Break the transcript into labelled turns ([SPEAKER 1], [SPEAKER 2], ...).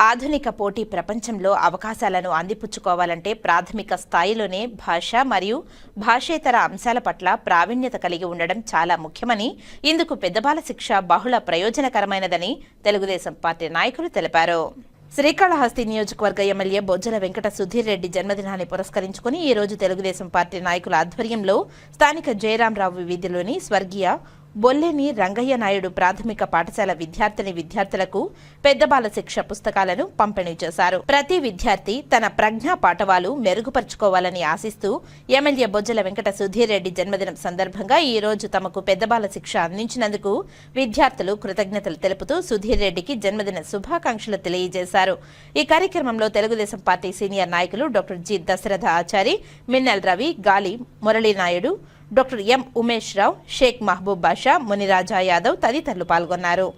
[SPEAKER 1] ఆధునిక పోటీ ప్రపంచంలో అవకాశాలను అందిపుచ్చుకోవాలంటే ప్రాథమిక స్థాయిలోనే భాష మరియు భాషేతర అంశాల పట్ల ప్రావీణ్యత కలిగి ఉండడం చాలా ముఖ్యమని ఇందుకు పెద్దబాల శిక్ష బహుళ ప్రయోజనకరమైనదని తెలుగుదేశం పార్టీ నాయకులు తెలిపారు. శ్రీకాళహస్తి నియోజకవర్గ ఎమ్మెల్యే బొజ్జల వెంకట సుధీర్ రెడ్డి జన్మదినాన్ని పురస్కరించుకుని ఈ రోజు తెలుగుదేశం పార్టీ నాయకుల ఆధ్వర్యంలో స్థానిక జయరామరావు వీధిలోని స్వర్గీయ బొల్లేని రంగయ్య నాయుడు ప్రాథమిక పాఠశాల విద్యార్థిని విద్యార్థులకు పెద్దబాల శిక్ష పుస్తకాలను పంపిణీ చేశారు. ప్రతి విద్యార్థి తన ప్రజ్ఞా పాఠవాలు మెరుగుపరుచుకోవాలని ఆశిస్తూ ఎమ్మెల్యే బొజ్జల వెంకట సుధీర్ రెడ్డి జన్మదినం సందర్భంగా ఈ రోజు తమకు పెద్దబాల శిక్ష అందించినందుకు విద్యార్థులు కృతజ్ఞతలు తెలుపుతూ సుధీర్ రెడ్డికి జన్మదిన శుభాకాంక్షలు తెలియజేశారు. ఈ కార్యక్రమంలో తెలుగుదేశం పార్టీ సీనియర్ నాయకులు doctor G. Dasaratha Achari Minnal Ravi Gali Murali Naidu doctor M Umesh Rao Shaik Mahaboob Basha Muniraja Yadav తదితరులు పాల్గొన్నారు.